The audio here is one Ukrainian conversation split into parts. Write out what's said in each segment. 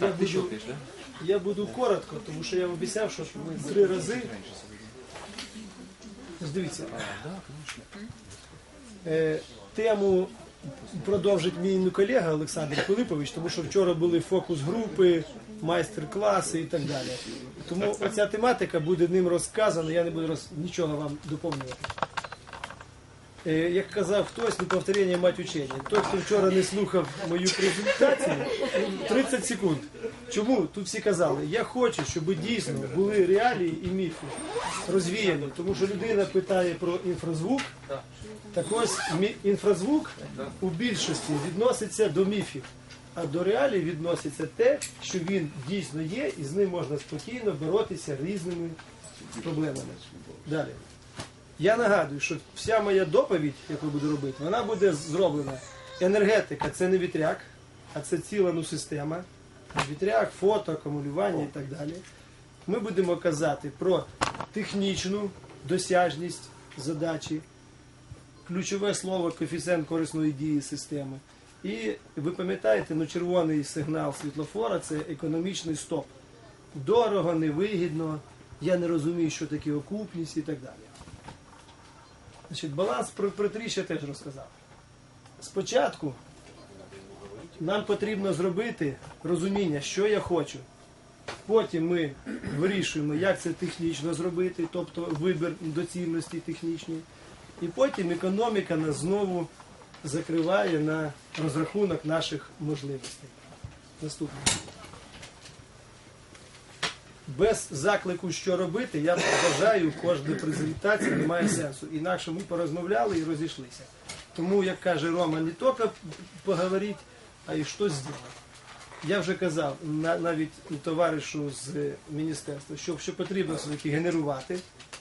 Я буду, я буду коротко, тому що я обіцяв, що ми три рази. Дивіться, е, тему продовжить мій колега Олександр Пилипович, тому що вчора були фокус-групи, майстер-класи і так далі. Тому оця тематика буде ним розказана, я не буду роз... нічого вам доповнювати. Е, Як казав хтось, не повторення мать учення. Той, хто вчора не слухав мою презентацію, 30 секунд. Чому? Тут всі казали, я хочу, щоб дійсно були реалії і міфи розвіяні. Тому що людина питає про інфразвук. Так ось інфразвук у більшості відноситься до міфів, а до реалій відноситься те, що він дійсно є, і з ним можна спокійно боротися різними проблемами. Далі. Я нагадую, що вся моя доповідь, яку буду робити, вона буде зроблена. Енергетика це не вітряк, а це ціла ну, система. Вітряк, фото, акумулювання і так далі. Ми будемо казати про технічну досяжність задачі, ключове слово коефіцієнт корисної дії системи. І ви пам'ятаєте, ну червоний сигнал світлофора це економічний стоп. Дорого, невигідно, я не розумію, що таке окупність і так далі. Значить, баланс про, про ще теж розказав. Спочатку нам потрібно зробити розуміння, що я хочу. Потім ми вирішуємо, як це технічно зробити, тобто вибір доцільності технічної. І потім економіка нас знову закриває на розрахунок наших можливостей. Наступне. Без заклику, що робити, я вважаю, кожна презентація не має сенсу. Інакше ми порозмовляли і розійшлися. Тому, як каже Рома, не тільки поговорити, а й щось зробити. Я вже казав на- навіть товаришу з міністерства, що, що потрібно все-таки генерувати,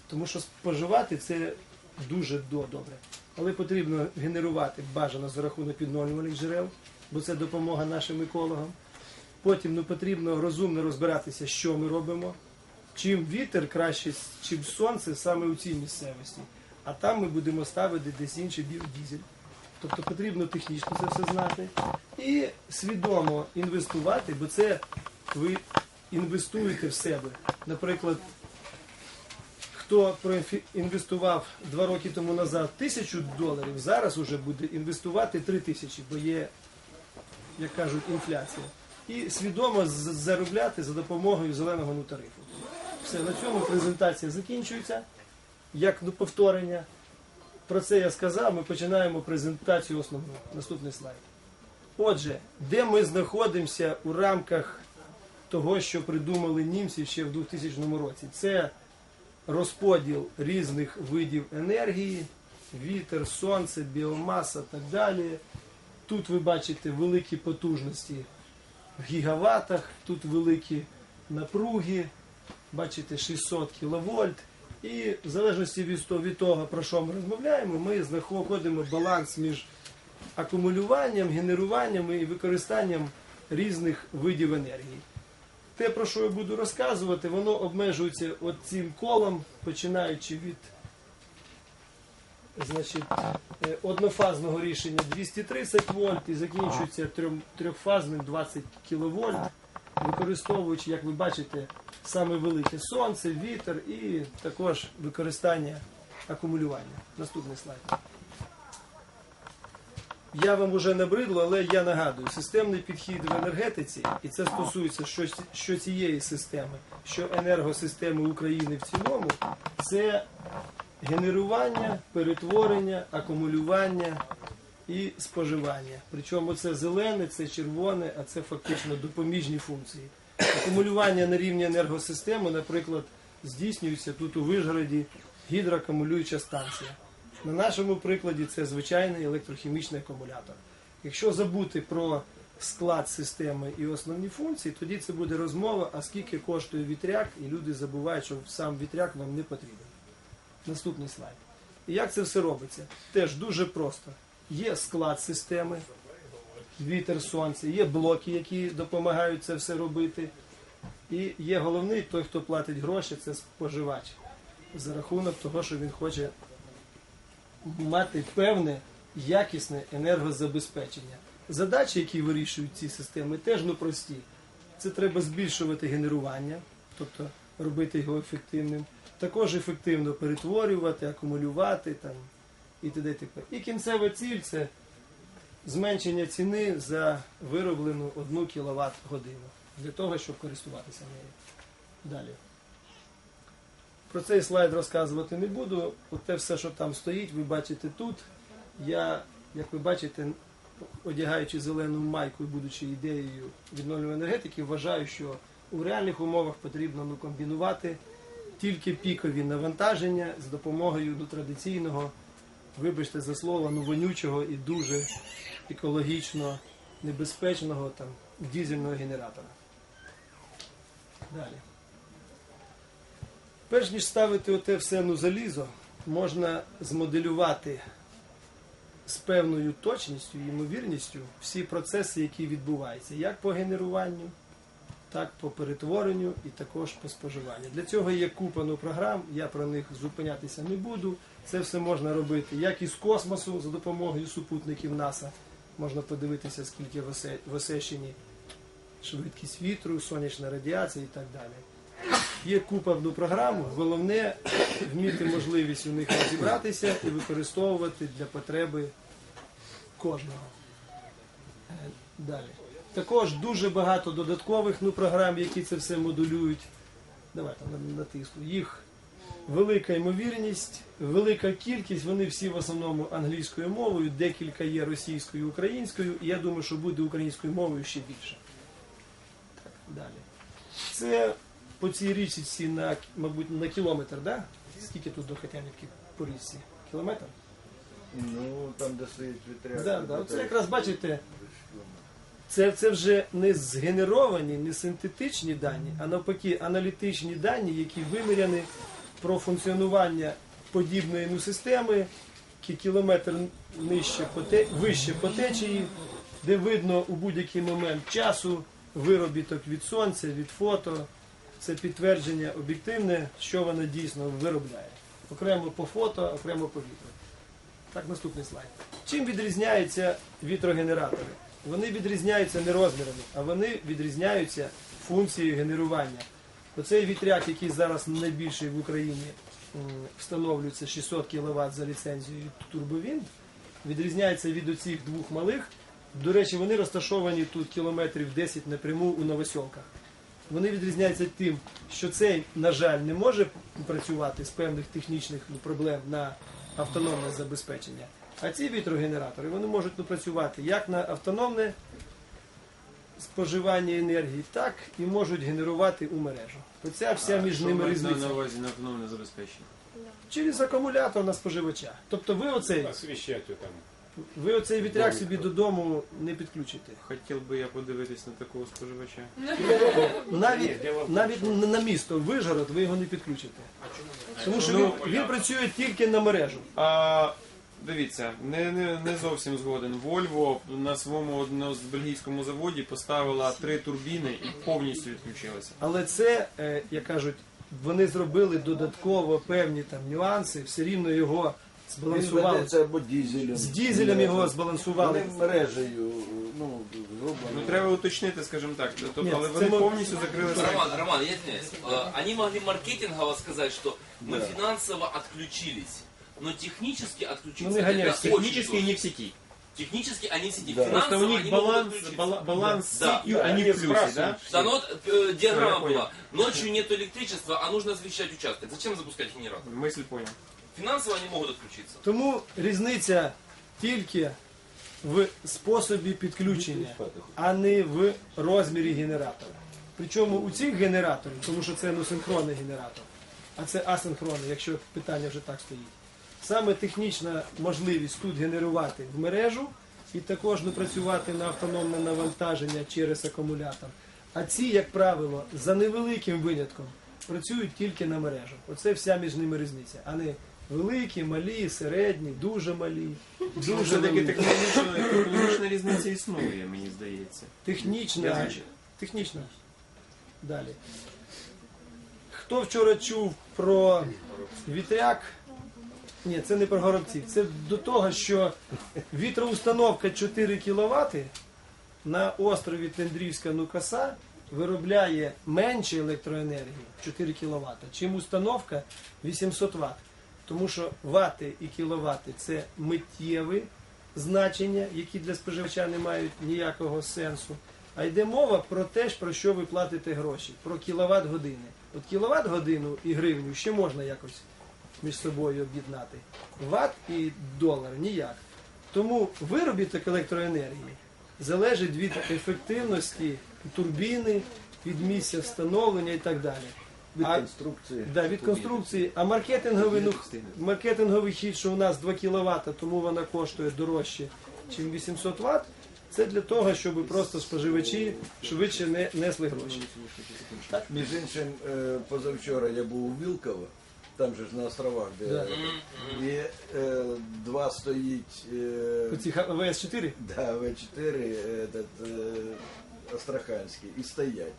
тому що споживати це дуже добре. Але потрібно генерувати бажано за рахунок відновлюваних джерел, бо це допомога нашим екологам. Потім ну, потрібно розумно розбиратися, що ми робимо, чим вітер краще, чим сонце саме у цій місцевості. А там ми будемо ставити десь інший біодізель. Тобто потрібно технічно це все знати і свідомо інвестувати, бо це ви інвестуєте в себе. Наприклад, хто проінвестував два роки тому назад тисячу доларів, зараз уже буде інвестувати три тисячі, бо є, як кажуть, інфляція. І свідомо заробляти за допомогою зеленого ну, тарифу. Все, на цьому презентація закінчується. Як ну, повторення. Про це я сказав, ми починаємо презентацію основну. Наступний слайд. Отже, де ми знаходимося у рамках того, що придумали німці ще в 2000 році? Це розподіл різних видів енергії, вітер, сонце, біомаса так далі. Тут ви бачите великі потужності в гігаватах, тут великі напруги, бачите 600 кВт. І в залежності від того, про що ми розмовляємо, ми знаходимо баланс між акумулюванням, генеруванням і використанням різних видів енергії. Те, про що я буду розказувати, воно обмежується цим колом, починаючи від значить, е, однофазного рішення 230 вольт і закінчується трьохфазним 20 кВт, використовуючи, як ви бачите, саме велике сонце, вітер і також використання акумулювання. Наступний слайд. Я вам уже набридло, але я нагадую, системний підхід в енергетиці, і це стосується що, що цієї системи, що енергосистеми України в цілому, це генерування, перетворення, акумулювання і споживання. Причому це зелене, це червоне, а це фактично допоміжні функції. Акумулювання на рівні енергосистеми, наприклад, здійснюється тут у Вишгороді гідроакумулююча станція. На нашому прикладі це звичайний електрохімічний акумулятор. Якщо забути про склад системи і основні функції, тоді це буде розмова, а скільки коштує вітряк, і люди забувають, що сам вітряк вам не потрібен. Наступний слайд. І як це все робиться? Теж дуже просто. Є склад системи, вітер, сонце, є блоки, які допомагають це все робити. І є головний той, хто платить гроші, це споживач. За рахунок того, що він хоче мати певне якісне енергозабезпечення. Задачі, які вирішують ці системи, теж ну прості. це треба збільшувати генерування, тобто робити його ефективним. Також ефективно перетворювати, акумулювати там, і т.д. і кінцева ціль це зменшення ціни за вироблену 1 кВт годину для того, щоб користуватися нею. Далі. Про цей слайд розказувати не буду. От те все, що там стоїть, ви бачите тут. Я, як ви бачите, одягаючи зелену майку і будучи ідеєю відновлюваної енергетики, вважаю, що у реальних умовах потрібно ну, комбінувати тільки пікові навантаження з допомогою ну, традиційного, вибачте за слово, ну, вонючого і дуже екологічно небезпечного там, дізельного генератора. Далі. Перш ніж ставити оте все ну, залізо, можна змоделювати з певною точністю і ймовірністю всі процеси, які відбуваються, як по генеруванню, так по перетворенню і також по споживанню. Для цього є купа ну, програм, я про них зупинятися не буду. Це все можна робити як із космосу за допомогою супутників НАСА. Можна подивитися, скільки в Осещині швидкість вітру, сонячна радіація і так далі. Є купа ну, програм, головне вміти можливість у них розібратися і використовувати для потреби кожного. Е, Далі. Також дуже багато додаткових ну, програм, які це все модулюють. Давайте на- натисну. Їх велика ймовірність, велика кількість, вони всі в основному англійською мовою, декілька є російською, українською, і я думаю, що буде українською мовою ще більше. Так, далі. Це по цій річці на, мабуть, на кілометр, да? Скільки тут до Хотянівки по річці? Кілометр? Ну, там, де стоїть вітряк. Да, да. Оце якраз бачите, це, це вже не згенеровані, не синтетичні дані, а навпаки аналітичні дані, які виміряні про функціонування подібної ну, системи, кі- кілометр нижче вище по течії, де видно у будь-який момент часу виробіток від сонця, від фото. Це підтвердження об'єктивне, що вона дійсно виробляє. Окремо по фото, окремо по вітру. Так, наступний слайд. Чим відрізняються вітрогенератори? Вони відрізняються не розмірами, а вони відрізняються функцією генерування. Оцей вітряк, який зараз найбільший в Україні встановлюється 600 кВт за ліцензією Турбовінд, відрізняється від оцих двох малих. До речі, вони розташовані тут кілометрів 10 напряму у Новосьолках. Вони відрізняються тим, що цей, на жаль, не може працювати з певних технічних проблем на автономне забезпечення. А ці вітрогенератори вони можуть працювати як на автономне споживання енергії, так і можуть генерувати у мережу. Оця вся між Що ними мається різниця. на увазі на автономне забезпечення. Через акумулятор на споживача. Тобто ви оцей, освещать ее там. ви оцей вітряк собі додому не підключите. Хотів би я подивитись на такого споживача. Навіть, навіть на- на місто Вижгород ви його не підключите. Тому що він, він працює тільки на мережу. А, дивіться, не, не, не зовсім згоден. Вольво на своєму з бельгійському заводі поставила три турбіни і повністю відключилася. Але це, е, як кажуть, вони зробили додатково певні там нюанси, все рівно його збалансували. ведеться або дізелем. З дізелем його збалансували. Вони мережею, ну, зроблено. Ну треба уточнити, скажімо так. Тобто, Ні, але це вони ми- повністю закрили сайт. Роман, Роман, я извиняюсь. Э, Они могли маркетингово сказать, что мы Да. финансово отключились, но технически отключиться Ну, не гоняйся. это очень Технически сложно. не в сети. Технически они в сети. Да. Финансово Просто у них они могут баланс, отключиться. бала- баланс Да. с сетью, Да, они они в плюсе, сбрасывают да? Да, ну вот э, диаграмма Я понял. была. Ночью нет электричества, а нужно освещать участок. Зачем запускать генератор? Мысль понял. Финансово они могут отключиться. Тому різниця тільки в способі підключення, а не в розмірі генератора. Причому у цих генераторів, тому що це ну, синхронний генератор, а це асинхронний, якщо питання вже так стоїть. Саме технічна можливість тут генерувати в мережу і також не працювати на автономне навантаження через акумулятор. А ці, як правило, за невеликим винятком працюють тільки на мережу. Оце вся між ними різниця. А не великі, малі, середні, дуже малі, дуже технологічна, технологічна різниця існує, мені здається. Технічна. Технічна. Далі. Хто вчора чув про вітряк? Ні, це не про горобців. Це до того, що вітроустановка 4 кВт на острові Тендрівська Нукаса виробляє менше електроенергії 4 кВт, чим установка 800 Вт. Тому що вати і кіловати це миттєві значення, які для споживача не мають ніякого сенсу. А йде мова про те, про що ви платите гроші, про кіловат години. От кіловат годину і гривню ще можна якось між собою об'єднати. Ват і долар ніяк. Тому виробіток електроенергії залежить від ефективності турбіни, від місця встановлення і так далі. Від А- конструкції. Да, від конструкції. А маркетинговий, ну, маркетинговий хід, що у нас 2 кВт, тому вона коштує дорожче, ніж 800 Вт. Це для того, щоб просто споживачі швидше не несли гроші. Між іншим, е, позавчора я був у Вілково, там же ж на островах, де Да. і е, два стоїть е, Оці ВС-4 да, В4 этот, е, Астраханський і стоять.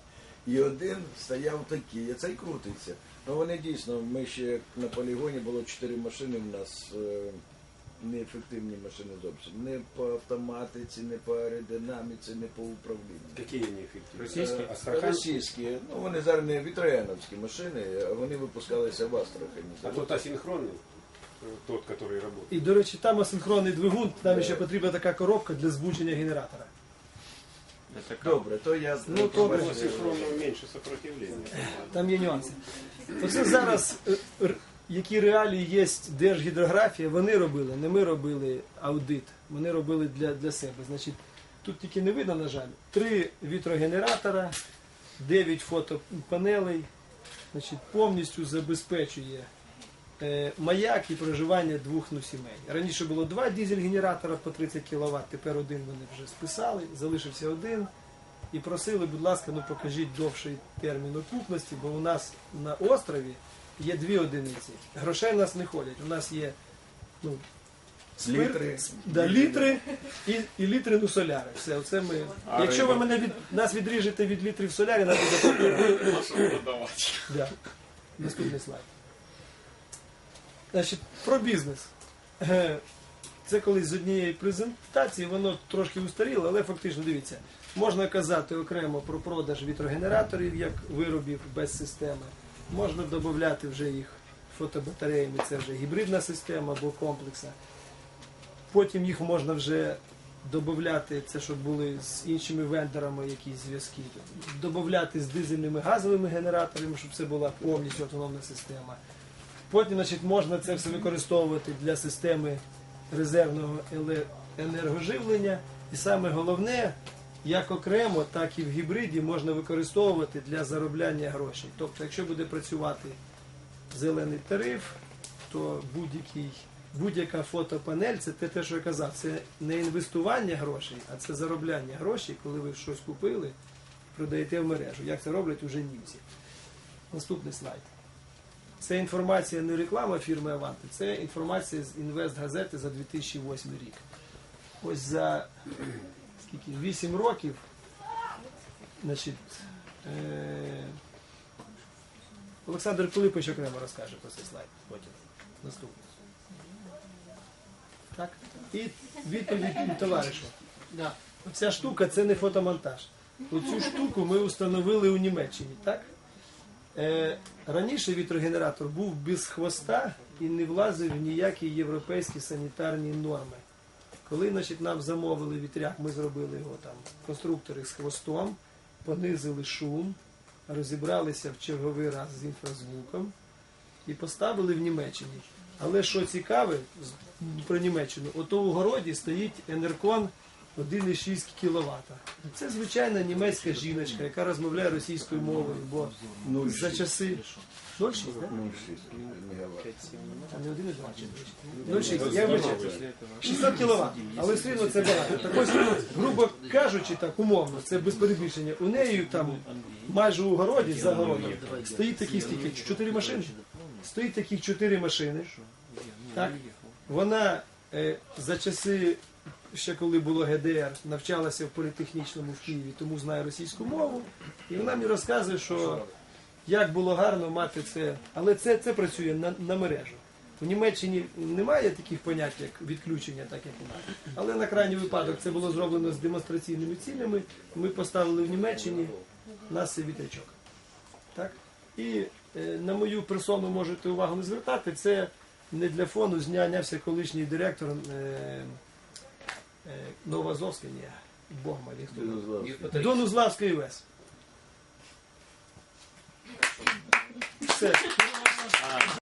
І один стояв такий, а цей крутиться. Ну вони дійсно, ми ще на полігоні було чотири машини в нас. Е, Неефективні машини зовсім. Не по автоматиці, не по аеродинаміці, не по управлінню. Какие они эффективные? Російські? Е, Астраханські? Російські. Ну вони зараз не вітрояновські машини, а вони випускалися в Астрахані. А тот асинхронный, э, тот, который работает. І, до речі, там асинхронний двигун, там Да. ще потрібна така коробка для збудження генератора. Це така. Добре, то я Ну, добре. У побачив. асинхронного меньше сопротивления. Там є нюанси. Оце зараз, е, р- які реалії є держгідрографія, вони робили, не ми робили аудит, вони робили для, для себе. Значить, тут тільки не видно, на жаль, три вітрогенератора, 9 фотопанелей, значить, повністю забезпечує е, маяк і проживання двох ну, сімей. Раніше було два дизель-генератора по 30 кВт, тепер один вони вже списали, залишився один. І просили, будь ласка, ну покажіть довший термін окупності, бо у нас на острові є дві одиниці. Грошей у нас не ходять. У нас є ну, спирт, Літри. да, літри і, і літри ну, соляри. Все, оце ми. А Якщо ви риба? мене від нас відріжете від літрів солярі, нам буде Да. Наступний слайд. Значить, про бізнес. Е, Це колись з однієї презентації, воно трошки устаріло, але фактично дивіться, можна казати окремо про продаж вітрогенераторів як виробів без системи. Можна додати вже їх фотобатареями, це вже гібридна система або комплексна. Потім їх можна вже додати, це щоб були з іншими вендорами якісь зв'язки, додати з дизельними газовими генераторами, щоб це була повністю автономна система. Потім значить, можна це все використовувати для системи резервного енергоживлення. І саме головне, як окремо, так і в гібриді можна використовувати для заробляння грошей. Тобто, якщо буде працювати зелений тариф, то будь-який, будь-яка фотопанель це те, те, що я казав, це не інвестування грошей, а це заробляння грошей, коли ви щось купили, продаєте в мережу. Як це роблять уже німці. Наступний слайд. Це інформація не реклама фірми Аванти, це інформація з інвестгазети за 2008 рік. Ось за скільки, 8 років, значить, е, Олександр Пилипович окремо розкаже про цей слайд потім. Наступний. Так. І відповідь від товаришу. Оця штука це не фотомонтаж. Оцю штуку ми встановили у Німеччині, так? Е, раніше вітрогенератор був без хвоста і не влазив в ніякі європейські санітарні норми. Коли значить, нам замовили вітряк, ми зробили його там конструктори з хвостом, понизили шум, розібралися в черговий раз з інфразвуком і поставили в Німеччині. Але що цікаве про Німеччину, ото у городі стоїть Енеркон 1,6 кВт. Це звичайна німецька жіночка, яка розмовляє російською мовою, бо за часи 0,6, так? 0,6. А не 1,2 чи 0,6, я вибачаю. 600 кВт, але все одно це багато. Так ось, грубо кажучи, так умовно, це без перебільшення. У неї там майже у городі за городом стоїть такі стільки, чотири машини. Стоїть таких чотири машини. Так? Вона е, за часи, ще коли було ГДР, навчалася в політехнічному в Києві, тому знає російську мову. І вона мені розказує, що як було гарно мати це, але це, це працює на, на мережу. У Німеччині немає таких понять, як відключення, так як у нас. Але на крайній випадок це було зроблено з демонстраційними цілями. Ми поставили в Німеччині у нас вітрячок. Так? І е, на мою персону можете увагу не звертати, це не для фону знянявся колишній директор е, Новоазовська, ні, Бог малих. Безусловно. Донузлавської ВЕС. Все.